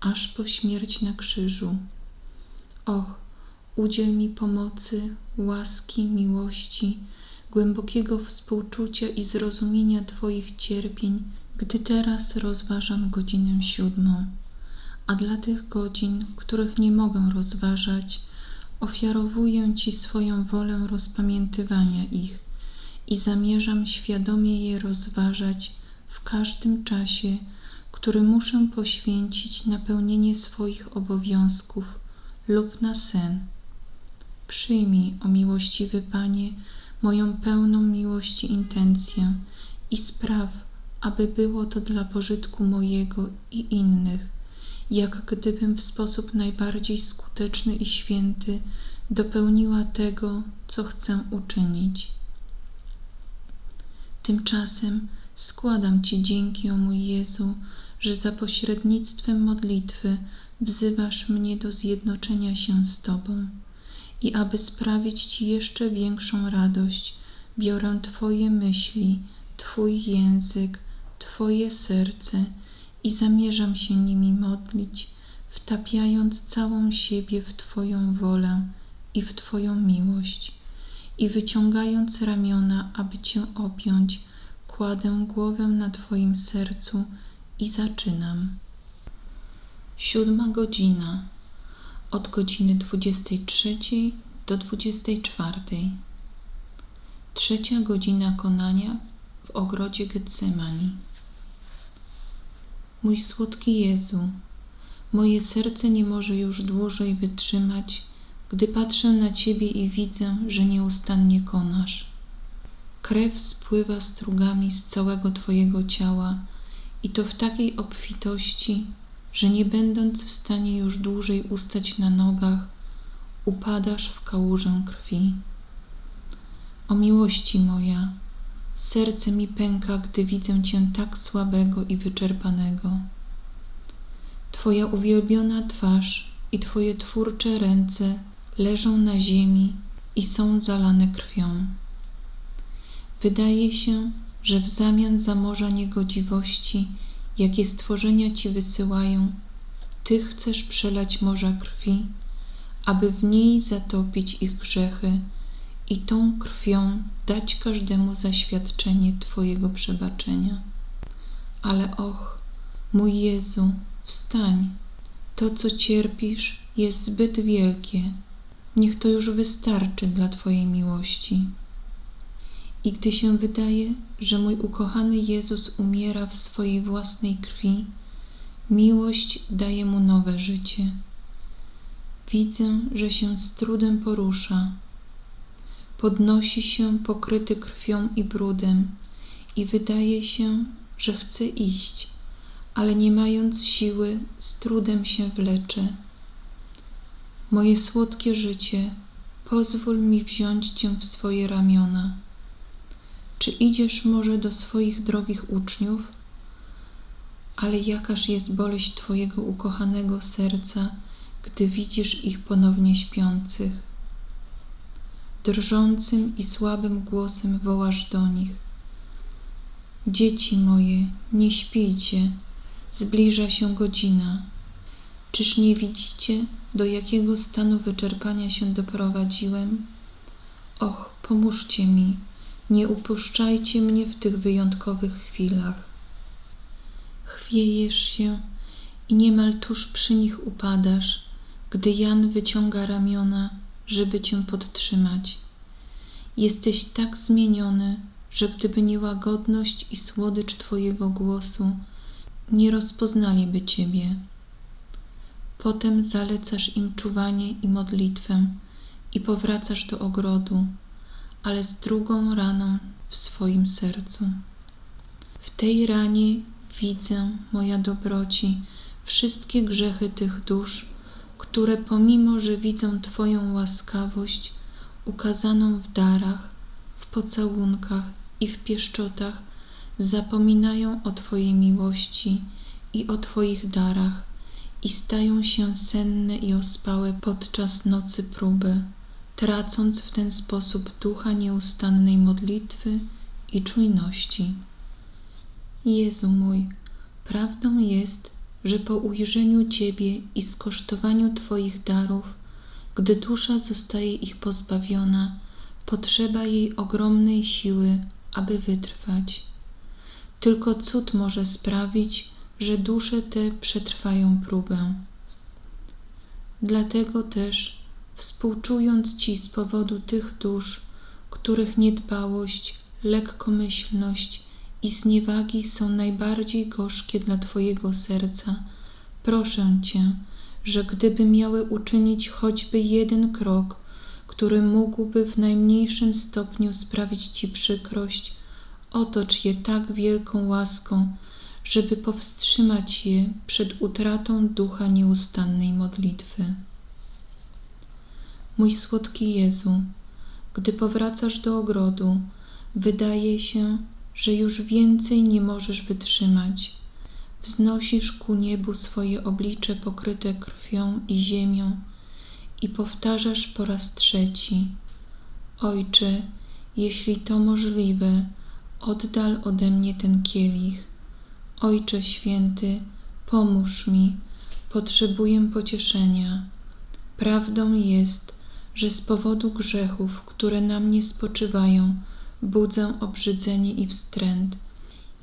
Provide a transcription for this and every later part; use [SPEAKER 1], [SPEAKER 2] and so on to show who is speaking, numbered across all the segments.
[SPEAKER 1] aż po śmierć na krzyżu. Och, udziel mi pomocy, łaski, miłości, głębokiego współczucia i zrozumienia Twoich cierpień, gdy teraz rozważam godzinę siódmą, a dla tych godzin, których nie mogę rozważać, ofiarowuję Ci swoją wolę rozpamiętywania ich i zamierzam świadomie je rozważać w każdym czasie, który muszę poświęcić na pełnienie swoich obowiązków lub na sen. Przyjmij, o miłościwy Panie, moją pełną miłości intencję i spraw, aby było to dla pożytku mojego i innych, jak gdybym w sposób najbardziej skuteczny i święty dopełniła tego, co chcę uczynić. Tymczasem składam Ci dzięki, o mój Jezu, że za pośrednictwem modlitwy wzywasz mnie do zjednoczenia się z Tobą i aby sprawić Ci jeszcze większą radość, biorę Twoje myśli, Twój język, Twoje serce i zamierzam się nimi modlić, wtapiając całą siebie w Twoją wolę i w Twoją miłość i wyciągając ramiona, aby Cię objąć, kładę głowę na Twoim sercu i zaczynam. Siódma godzina od godziny 23 do 24. Trzecia godzina konania w ogrodzie Getsemani. Mój słodki Jezu, moje serce nie może już dłużej wytrzymać, gdy patrzę na Ciebie i widzę, że nieustannie konasz. Krew spływa strugami z całego Twojego ciała i to w takiej obfitości, że nie będąc w stanie już dłużej ustać na nogach, upadasz w kałużę krwi. O miłości moja, serce mi pęka, gdy widzę Cię tak słabego i wyczerpanego. Twoja uwielbiona twarz i Twoje twórcze ręce leżą na ziemi i są zalane krwią. Wydaje się, że w zamian za morza niegodziwości, jakie stworzenia Ci wysyłają, Ty chcesz przelać morza krwi, aby w niej zatopić ich grzechy i tą krwią dać każdemu zaświadczenie Twojego przebaczenia. Ale och, mój Jezu, wstań! To, co cierpisz, jest zbyt wielkie. Niech to już wystarczy dla Twojej miłości. I gdy się wydaje, że mój ukochany Jezus umiera w swojej własnej krwi, miłość daje mu nowe życie. Widzę, że się z trudem porusza. Podnosi się pokryty krwią i brudem i wydaje się, że chce iść, ale nie mając siły, z trudem się wlecze. Moje słodkie życie, pozwól mi wziąć Cię w swoje ramiona czy idziesz może do swoich drogich uczniów? Ale jakaż jest boleść Twojego ukochanego serca, gdy widzisz ich ponownie śpiących. Drżącym i słabym głosem wołasz do nich. Dzieci moje, nie śpijcie, zbliża się godzina. Czyż nie widzicie, do jakiego stanu wyczerpania się doprowadziłem? Och, pomóżcie mi, nie upuszczajcie mnie w tych wyjątkowych chwilach. Chwiejesz się i niemal tuż przy nich upadasz, gdy Jan wyciąga ramiona, żeby cię podtrzymać. Jesteś tak zmieniony, że gdyby nie łagodność i słodycz Twojego głosu, nie rozpoznaliby Ciebie. Potem zalecasz im czuwanie i modlitwę i powracasz do ogrodu ale z drugą raną w swoim sercu. W tej ranie widzę, moja dobroci, wszystkie grzechy tych dusz, które pomimo, że widzą Twoją łaskawość ukazaną w darach, w pocałunkach i w pieszczotach, zapominają o Twojej miłości i o Twoich darach i stają się senne i ospałe podczas nocy próby, tracąc w ten sposób ducha nieustannej modlitwy i czujności. Jezu mój, prawdą jest, że po ujrzeniu Ciebie i skosztowaniu Twoich darów, gdy dusza zostaje ich pozbawiona, potrzeba jej ogromnej siły, aby wytrwać. Tylko cud może sprawić, że dusze te przetrwają próbę. Dlatego też, współczując Ci z powodu tych dusz, których niedbałość, lekkomyślność i zniewagi są najbardziej gorzkie dla Twojego serca, proszę Cię, że gdyby miały uczynić choćby jeden krok, który mógłby w najmniejszym stopniu sprawić Ci przykrość, otocz je tak wielką łaską, żeby powstrzymać je przed utratą ducha nieustannej modlitwy. Mój słodki Jezu, gdy powracasz do ogrodu, wydaje się, że już więcej nie możesz wytrzymać. Wznosisz ku niebu swoje oblicze pokryte krwią i ziemią i powtarzasz po raz trzeci: Ojcze, jeśli to możliwe, oddal ode mnie ten kielich. Ojcze święty, pomóż mi, potrzebuję pocieszenia. Prawdą jest, że z powodu grzechów, które na mnie spoczywają, budzę obrzydzenie i wstręt.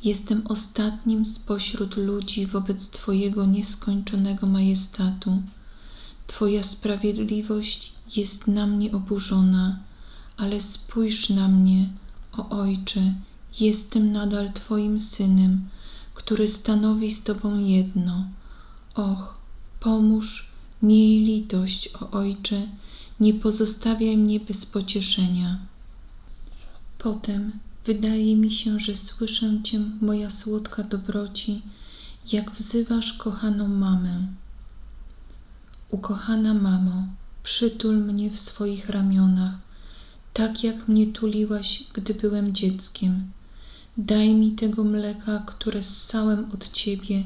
[SPEAKER 1] Jestem ostatnim spośród ludzi wobec Twojego nieskończonego majestatu. Twoja sprawiedliwość jest na mnie oburzona, ale spójrz na mnie, o Ojcze, jestem nadal Twoim synem, który stanowi z Tobą jedno. Och, pomóż, miej litość, o Ojcze, nie pozostawiaj mnie bez pocieszenia. Potem wydaje mi się, że słyszę Cię, moja słodka dobroci, jak wzywasz kochaną mamę. Ukochana mamo, przytul mnie w swoich ramionach, tak jak mnie tuliłaś, gdy byłem dzieckiem. Daj mi tego mleka, które ssałem od Ciebie,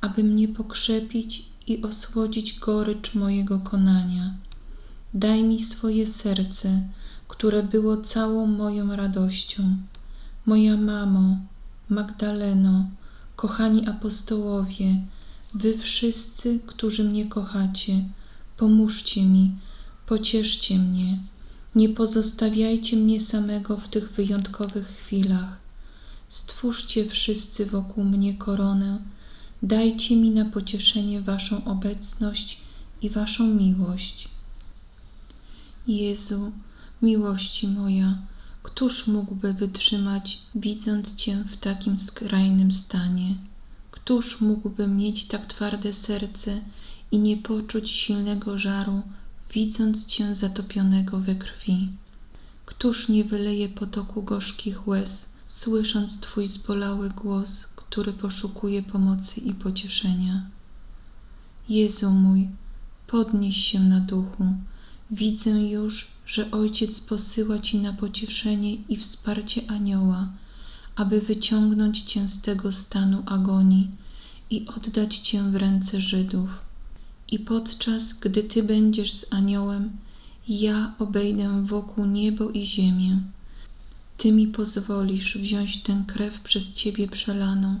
[SPEAKER 1] aby mnie pokrzepić i osłodzić gorycz mojego konania. Daj mi swoje serce, które było całą moją radością. Moja mamo, Magdaleno, kochani apostołowie, wy wszyscy, którzy mnie kochacie, pomóżcie mi, pocieszcie mnie. Nie pozostawiajcie mnie samego w tych wyjątkowych chwilach. Stwórzcie wszyscy wokół mnie koronę, dajcie mi na pocieszenie Waszą obecność i Waszą miłość. Jezu, miłości moja, któż mógłby wytrzymać, widząc Cię w takim skrajnym stanie? Któż mógłby mieć tak twarde serce i nie poczuć silnego żaru, widząc Cię zatopionego we krwi? Któż nie wyleje potoku gorzkich łez, słysząc Twój zbolały głos, który poszukuje pomocy i pocieszenia? Jezu mój, podnieś się na duchu, widzę już, że Ojciec posyła Ci na pocieszenie i wsparcie anioła, aby wyciągnąć Cię z tego stanu agonii i oddać Cię w ręce Żydów. I podczas gdy Ty będziesz z aniołem, ja obejdę wokół niebo i ziemię. Ty mi pozwolisz wziąć tę krew przez Ciebie przelaną,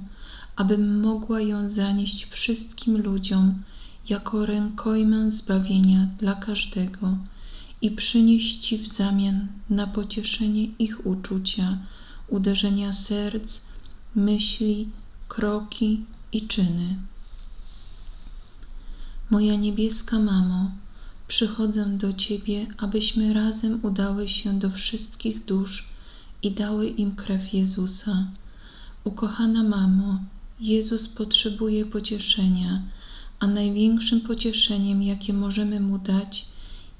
[SPEAKER 1] abym mogła ją zanieść wszystkim ludziom jako rękojmę zbawienia dla każdego i przynieść Ci w zamian na pocieszenie ich uczucia, uderzenia serc, myśli, kroki i czyny. Moja niebieska mamo, przychodzę do Ciebie, abyśmy razem udały się do wszystkich dusz i dały im krew Jezusa. Ukochana mamo, Jezus potrzebuje pocieszenia, a największym pocieszeniem, jakie możemy mu dać,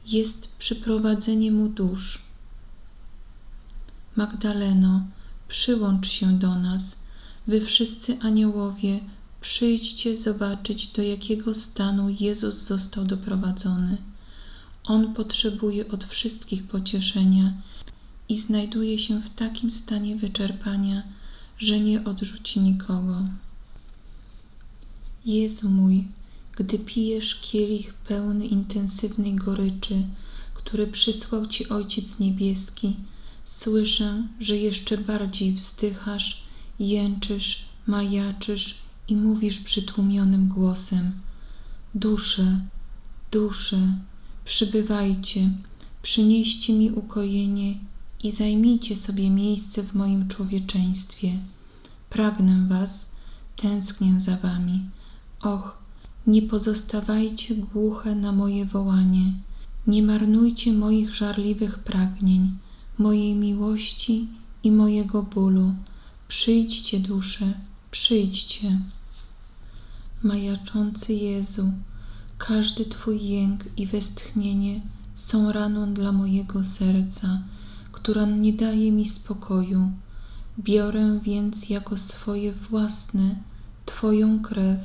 [SPEAKER 1] jest przyprowadzenie mu dusz. Magdaleno, przyłącz się do nas, wy wszyscy aniołowie, Przyjdźcie zobaczyć, do jakiego stanu Jezus został doprowadzony. On potrzebuje od wszystkich pocieszenia i znajduje się w takim stanie wyczerpania, że nie odrzuci nikogo. Jezu mój, gdy pijesz kielich pełny intensywnej goryczy, który przysłał Ci Ojciec Niebieski, słyszę, że jeszcze bardziej wzdychasz, jęczysz, majaczysz i mówisz przytłumionym głosem: Dusze, dusze, przybywajcie, przynieście mi ukojenie i zajmijcie sobie miejsce w moim człowieczeństwie. Pragnę Was, tęsknię za Wami. Och, nie pozostawajcie głuche na moje wołanie, nie marnujcie moich żarliwych pragnień, mojej miłości i mojego bólu. Przyjdźcie, dusze, przyjdźcie. Majaczący Jezu, każdy Twój jęk i westchnienie są raną dla mojego serca, która nie daje mi spokoju. Biorę więc jako swoje własne Twoją krew,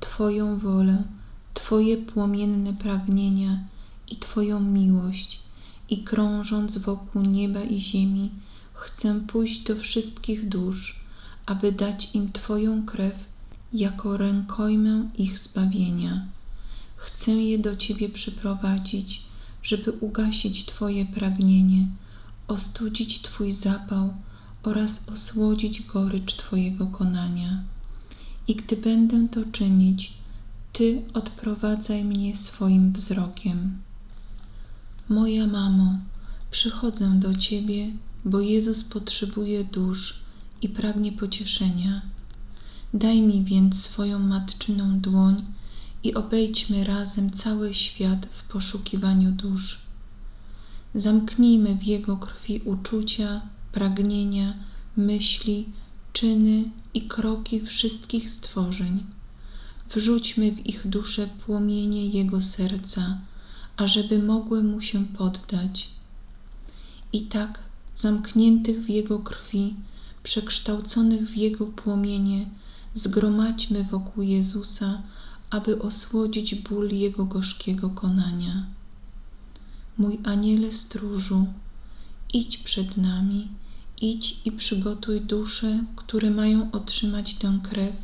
[SPEAKER 1] Twoją wolę, Twoje płomienne pragnienia i Twoją miłość i krążąc wokół nieba i ziemi, chcę pójść do wszystkich dusz, aby dać im Twoją krew jako rękojmę ich zbawienia. Chcę je do Ciebie przyprowadzić, żeby ugasić Twoje pragnienie, ostudzić Twój zapał oraz osłodzić gorycz Twojego konania. I gdy będę to czynić, Ty odprowadzaj mnie swoim wzrokiem. Moja mamo, przychodzę do Ciebie, bo Jezus potrzebuje dusz i pragnie pocieszenia. Daj mi więc swoją matczyną dłoń i obejdźmy razem cały świat w poszukiwaniu dusz. Zamknijmy w Jego krwi uczucia, pragnienia, myśli, czyny i kroki wszystkich stworzeń. Wrzućmy w ich dusze płomienie Jego serca, ażeby mogły Mu się poddać. I tak, zamkniętych w Jego krwi, przekształconych w Jego płomienie, zgromadźmy wokół Jezusa, aby osłodzić ból Jego gorzkiego konania. Mój aniele stróżu, idź przed nami, idź i przygotuj dusze, które mają otrzymać tę krew,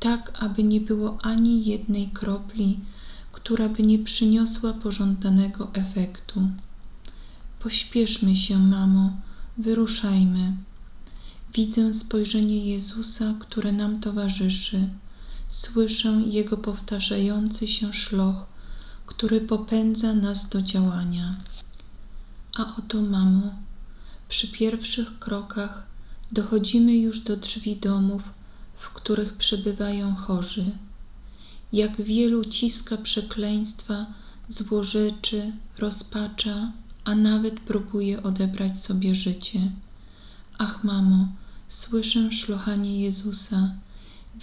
[SPEAKER 1] tak aby nie było ani jednej kropli, która by nie przyniosła pożądanego efektu. Pośpieszmy się, mamo, wyruszajmy. Widzę spojrzenie Jezusa, które nam towarzyszy. Słyszę Jego powtarzający się szloch, który popędza nas do działania. A oto, mamo, przy pierwszych krokach dochodzimy już do drzwi domów, w których przebywają chorzy. Jak wielu ciska przekleństwa, złorzeczy, rozpacza, a nawet próbuje odebrać sobie życie. Ach, mamo, słyszę szlochanie Jezusa.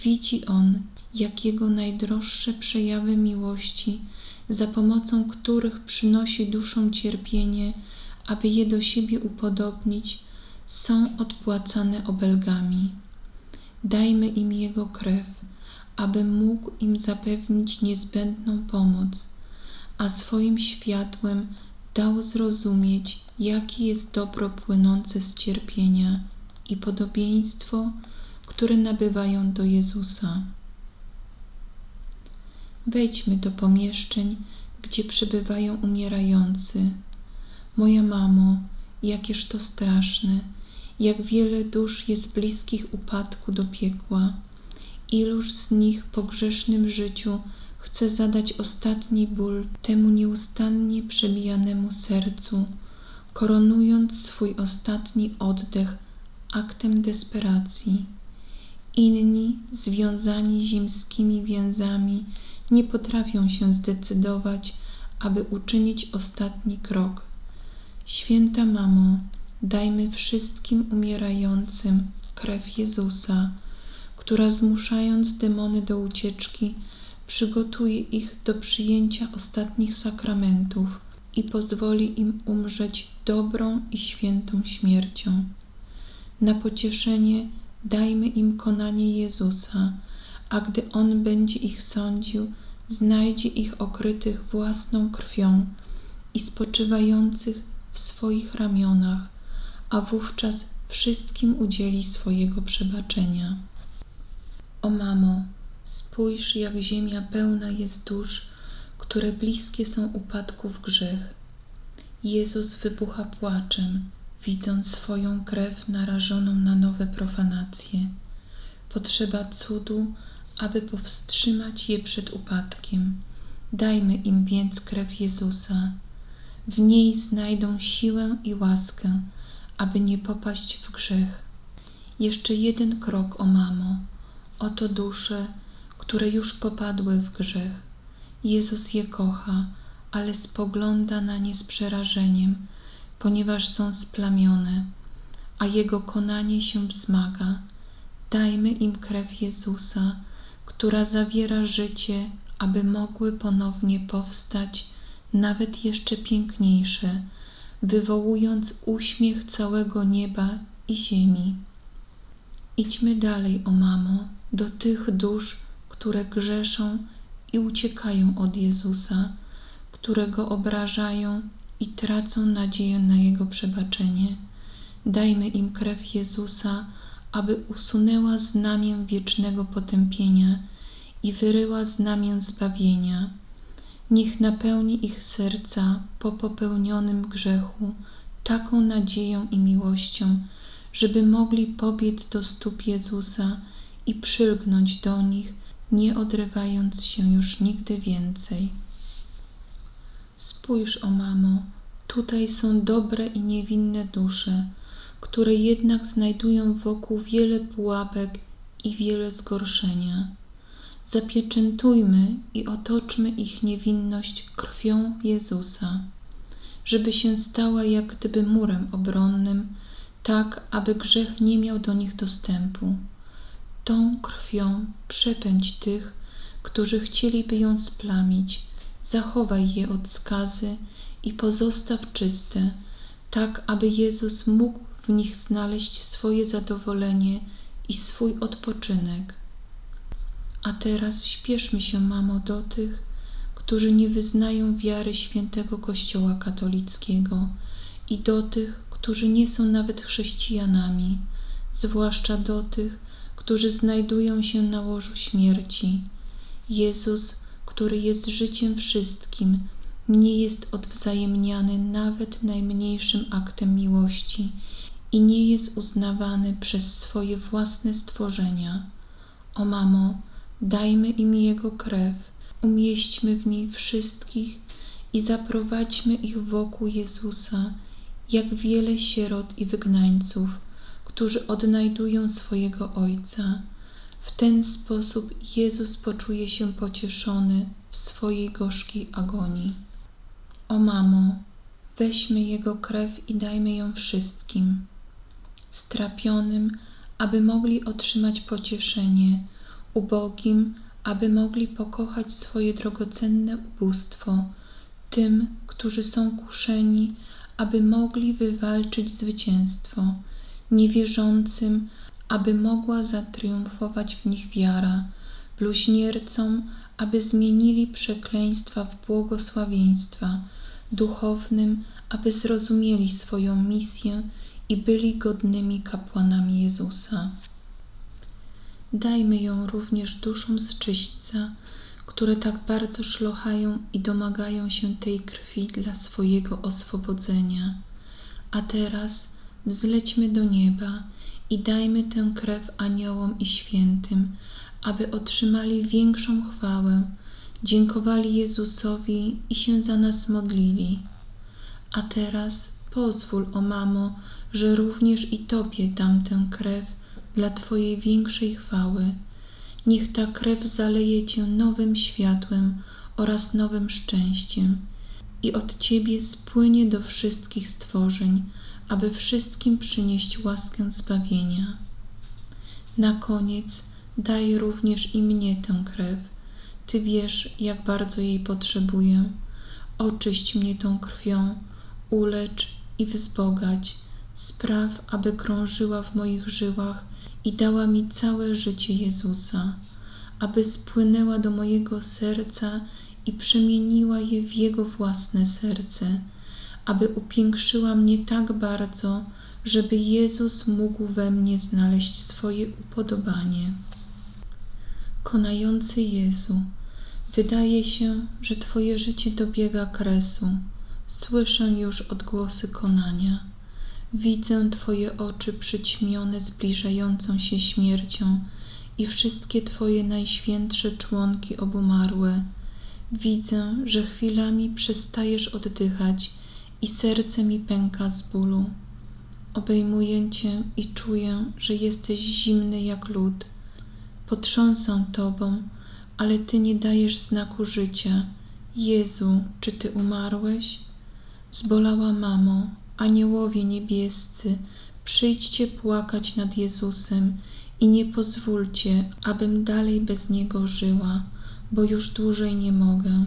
[SPEAKER 1] Widzi On, jak Jego najdroższe przejawy miłości, za pomocą których przynosi duszom cierpienie, aby je do siebie upodobnić, są odpłacane obelgami. Dajmy im Jego krew, aby mógł im zapewnić niezbędną pomoc, a swoim światłem dał zrozumieć, jakie jest dobro płynące z cierpienia i podobieństwo, które nabywają do Jezusa. Wejdźmy do pomieszczeń, gdzie przebywają umierający. Moja mamo, jakież to straszne, jak wiele dusz jest bliskich upadku do piekła. Iluż z nich po grzesznym życiu chce zadać ostatni ból temu nieustannie przebijanemu sercu, koronując swój ostatni oddech aktem desperacji. Inni, związani ziemskimi więzami, nie potrafią się zdecydować, aby uczynić ostatni krok. Święta Mamo, dajmy wszystkim umierającym krew Jezusa, która zmuszając demony do ucieczki, przygotuje ich do przyjęcia ostatnich sakramentów i pozwoli im umrzeć dobrą i świętą śmiercią. Na pocieszenie dajmy im konanie Jezusa, a gdy On będzie ich sądził, znajdzie ich okrytych własną krwią i spoczywających w swoich ramionach, a wówczas wszystkim udzieli swojego przebaczenia. O mamo, spójrz, jak ziemia pełna jest dusz, które bliskie są upadku w grzech. Jezus wybucha płaczem, widząc swoją krew narażoną na nowe profanacje. Potrzeba cudu, aby powstrzymać je przed upadkiem. Dajmy im więc krew Jezusa. W niej znajdą siłę i łaskę, aby nie popaść w grzech. Jeszcze jeden krok, o mamo. Oto dusze, które już popadły w grzech. Jezus je kocha, ale spogląda na nie z przerażeniem, ponieważ są splamione, a Jego konanie się wzmaga. Dajmy im krew Jezusa, która zawiera życie, aby mogły ponownie powstać, nawet jeszcze piękniejsze, wywołując uśmiech całego nieba i ziemi. Idźmy dalej, o mamo, do tych dusz, które grzeszą i uciekają od Jezusa, które go obrażają i tracą nadzieję na Jego przebaczenie. Dajmy im krew Jezusa, aby usunęła znamię wiecznego potępienia i wyryła znamię zbawienia. Niech napełni ich serca po popełnionym grzechu taką nadzieją i miłością, żeby mogli pobiec do stóp Jezusa i przylgnąć do nich, nie odrywając się już nigdy więcej. Spójrz, o mamo, tutaj są dobre i niewinne dusze, które jednak znajdują wokół wiele pułapek i wiele zgorszenia. Zapieczętujmy i otoczmy ich niewinność krwią Jezusa, żeby się stała jak gdyby murem obronnym, tak aby grzech nie miał do nich dostępu. Tą krwią przepędź tych, którzy chcieliby ją splamić, zachowaj je od skazy i pozostaw czyste, tak aby Jezus mógł w nich znaleźć swoje zadowolenie i swój odpoczynek. A teraz śpieszmy się, mamo, do tych, którzy nie wyznają wiary świętego Kościoła katolickiego i do tych, którzy nie są nawet chrześcijanami, zwłaszcza do tych, którzy znajdują się na łożu śmierci. Jezus, który jest życiem wszystkim, nie jest odwzajemniany nawet najmniejszym aktem miłości i nie jest uznawany przez swoje własne stworzenia. O mamo, dajmy im Jego krew, umieśćmy w niej wszystkich i zaprowadźmy ich wokół Jezusa, jak wiele sierot i wygnańców, którzy odnajdują swojego Ojca. W ten sposób Jezus poczuje się pocieszony w swojej gorzkiej agonii. O mamo, weźmy Jego krew i dajmy ją wszystkim, strapionym, aby mogli otrzymać pocieszenie, ubogim, aby mogli pokochać swoje drogocenne ubóstwo, tym, którzy są kuszeni, aby mogli wywalczyć zwycięstwo, niewierzącym, aby mogła zatriumfować w nich wiara, bluźniercom, aby zmienili przekleństwa w błogosławieństwa, duchownym, aby zrozumieli swoją misję i byli godnymi kapłanami Jezusa. Dajmy ją również duszom z czyśćca, które tak bardzo szlochają i domagają się tej krwi dla swojego oswobodzenia. A teraz wzlećmy do nieba i dajmy tę krew aniołom i świętym, aby otrzymali większą chwałę, dziękowali Jezusowi i się za nas modlili. A teraz pozwól, o mamo, że również i Tobie dam tę krew dla Twojej większej chwały. Niech ta krew zaleje Cię nowym światłem oraz nowym szczęściem i od Ciebie spłynie do wszystkich stworzeń, aby wszystkim przynieść łaskę zbawienia. Na koniec daj również i mnie tę krew. Ty wiesz, jak bardzo jej potrzebuję. Oczyść mnie tą krwią, ulecz i wzbogać. Spraw, aby krążyła w moich żyłach i dała mi całe życie Jezusa. aby spłynęła do mojego serca i przemieniła je w Jego własne serce, aby upiększyła mnie tak bardzo, żeby Jezus mógł we mnie znaleźć swoje upodobanie. Konający Jezu, wydaje się, że Twoje życie dobiega kresu. Słyszę już odgłosy konania. Widzę Twoje oczy przyćmione zbliżającą się śmiercią i wszystkie Twoje najświętsze członki obumarłe. Widzę, że chwilami przestajesz oddychać i serce mi pęka z bólu. Obejmuję Cię i czuję, że jesteś zimny jak lód. Potrząsam Tobą, ale Ty nie dajesz znaku życia. Jezu, czy Ty umarłeś? Zbolała mamo, aniołowie niebiescy, przyjdźcie płakać nad Jezusem i nie pozwólcie, abym dalej bez Niego żyła, bo już dłużej nie mogę.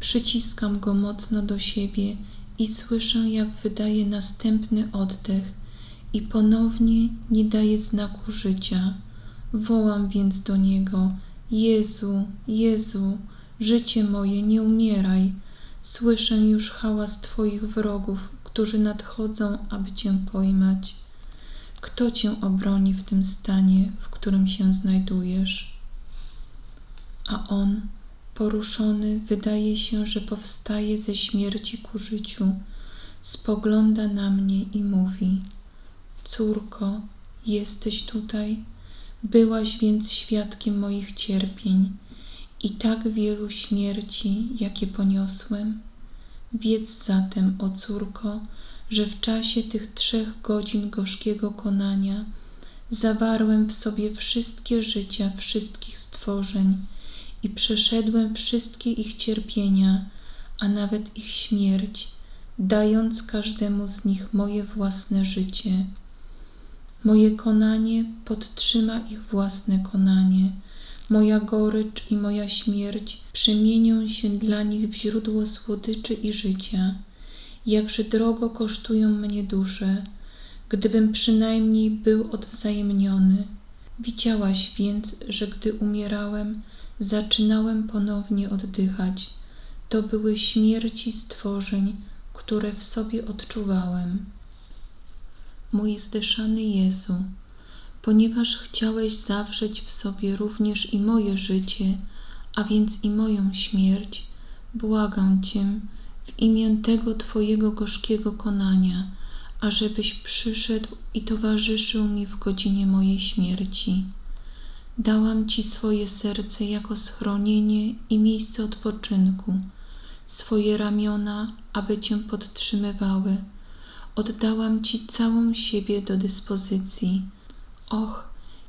[SPEAKER 1] Przyciskam Go mocno do siebie i słyszę, jak wydaje następny oddech i ponownie nie daje znaku życia. Wołam więc do Niego, Jezu, Jezu, życie moje, nie umieraj. Słyszę już hałas Twoich wrogów, którzy nadchodzą, aby Cię pojmać. Kto Cię obroni w tym stanie, w którym się znajdujesz? A On, poruszony, wydaje się, że powstaje ze śmierci ku życiu, spogląda na mnie i mówi: Córko, jesteś tutaj? Byłaś więc świadkiem moich cierpień i tak wielu śmierci, jakie poniosłem. Wiedz zatem, o córko, że w czasie tych trzech godzin gorzkiego konania zawarłem w sobie wszystkie życia wszystkich stworzeń i przeszedłem wszystkie ich cierpienia, a nawet ich śmierć, dając każdemu z nich moje własne życie. Moje konanie podtrzyma ich własne konanie. Moja gorycz i moja śmierć przemienią się dla nich w źródło słodyczy i życia. Jakże drogo kosztują mnie dusze, gdybym przynajmniej był odwzajemniony. Widziałaś więc, że gdy umierałem, zaczynałem ponownie oddychać. To były śmierci stworzeń, które w sobie odczuwałem. Mój zdyszany Jezu, ponieważ chciałeś zawrzeć w sobie również i moje życie, a więc i moją śmierć, błagam Cię w imię tego Twojego gorzkiego konania, ażebyś przyszedł i towarzyszył mi w godzinie mojej śmierci. Dałam Ci swoje serce jako schronienie i miejsce odpoczynku, swoje ramiona, aby Cię podtrzymywały. Oddałam Ci całą siebie do dyspozycji. Och,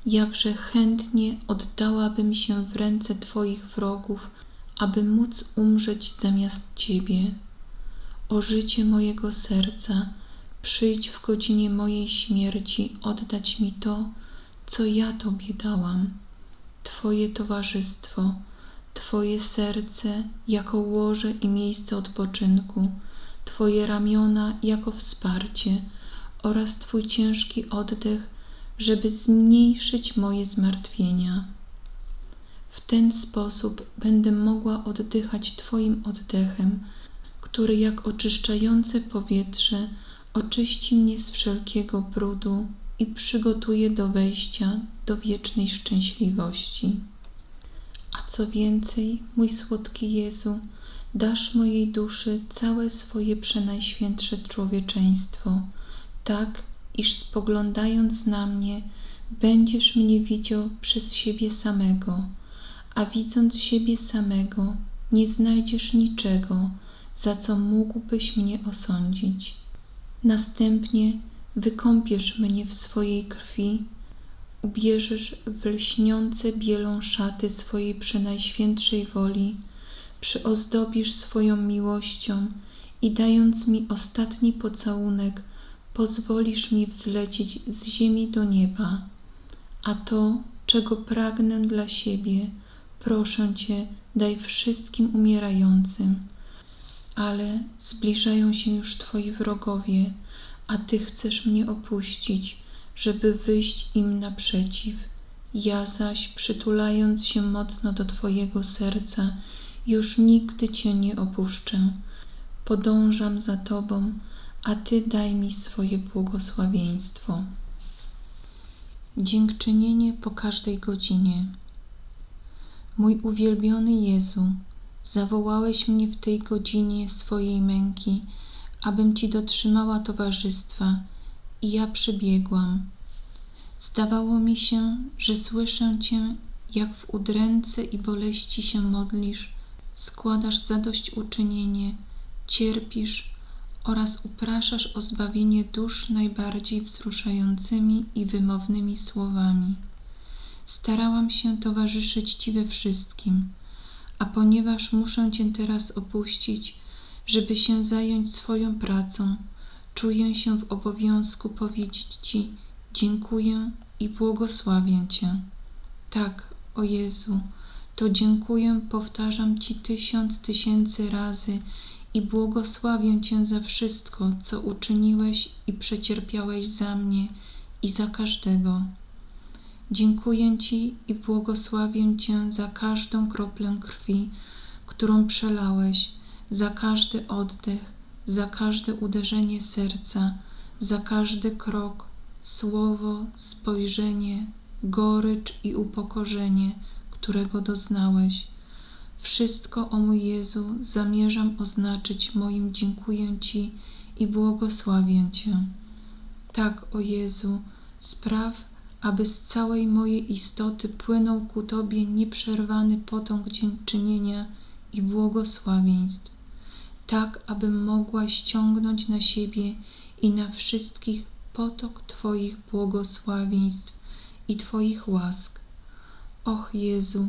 [SPEAKER 1] jakże chętnie oddałabym się w ręce Twoich wrogów, aby móc umrzeć zamiast Ciebie. O życie mojego serca, przyjdź w godzinie mojej śmierci oddać mi to, co ja Tobie dałam. Twoje towarzystwo, Twoje serce jako łoże i miejsce odpoczynku, Twoje ramiona jako wsparcie oraz Twój ciężki oddech, żeby zmniejszyć moje zmartwienia. W ten sposób będę mogła oddychać Twoim oddechem, który jak oczyszczające powietrze oczyści mnie z wszelkiego brudu i przygotuje do wejścia do wiecznej szczęśliwości. A co więcej, mój słodki Jezu, dasz mojej duszy całe swoje przenajświętsze człowieczeństwo, tak iż spoglądając na mnie, będziesz mnie widział przez siebie samego, a widząc siebie samego, nie znajdziesz niczego, za co mógłbyś mnie osądzić. Następnie wykąpiesz mnie w swojej krwi, ubierzesz w lśniące bielą szaty swojej przenajświętszej woli, przyozdobisz swoją miłością i dając mi ostatni pocałunek, pozwolisz mi wzlecieć z ziemi do nieba. A to, czego pragnę dla siebie, proszę Cię, daj wszystkim umierającym. Ale zbliżają się już Twoi wrogowie, a Ty chcesz mnie opuścić, żeby wyjść im naprzeciw. Ja zaś, przytulając się mocno do Twojego serca, już nigdy Cię nie opuszczę. Podążam za Tobą, a Ty daj mi swoje błogosławieństwo. Dziękczynienie po każdej godzinie. Mój uwielbiony Jezu, zawołałeś mnie w tej godzinie swojej męki, abym Ci dotrzymała towarzystwa i ja przybiegłam. Zdawało mi się, że słyszę Cię, jak w udręce i boleści się modlisz, składasz zadośćuczynienie, cierpisz oraz upraszasz o zbawienie dusz najbardziej wzruszającymi i wymownymi słowami. Starałam się towarzyszyć Ci we wszystkim, a ponieważ muszę Cię teraz opuścić, żeby się zająć swoją pracą, czuję się w obowiązku powiedzieć Ci dziękuję i błogosławię Cię. Tak, o Jezu, to dziękuję powtarzam Ci tysiąc tysięcy razy i błogosławię Cię za wszystko, co uczyniłeś i przecierpiałeś za mnie i za każdego. Dziękuję Ci i błogosławię Cię za każdą kroplę krwi, którą przelałeś, za każdy oddech, za każde uderzenie serca, za każdy krok, słowo, spojrzenie, gorycz i upokorzenie, którego doznałeś. Wszystko, o mój Jezu, zamierzam oznaczyć moim dziękuję Ci i błogosławię Cię. Tak, o Jezu, spraw, aby z całej mojej istoty płynął ku Tobie nieprzerwany potąg dziękczynienia i błogosławieństw, tak abym mogła ściągnąć na siebie i na wszystkich potok Twoich błogosławieństw i Twoich łask. Och Jezu,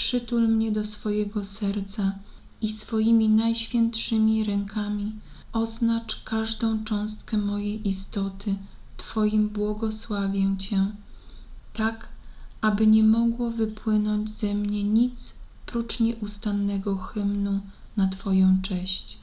[SPEAKER 1] przytul mnie do swojego serca i swoimi najświętszymi rękami oznacz każdą cząstkę mojej istoty Twoim błogosławię Cię tak aby nie mogło wypłynąć ze mnie nic prócz nieustannego hymnu na Twoją cześć.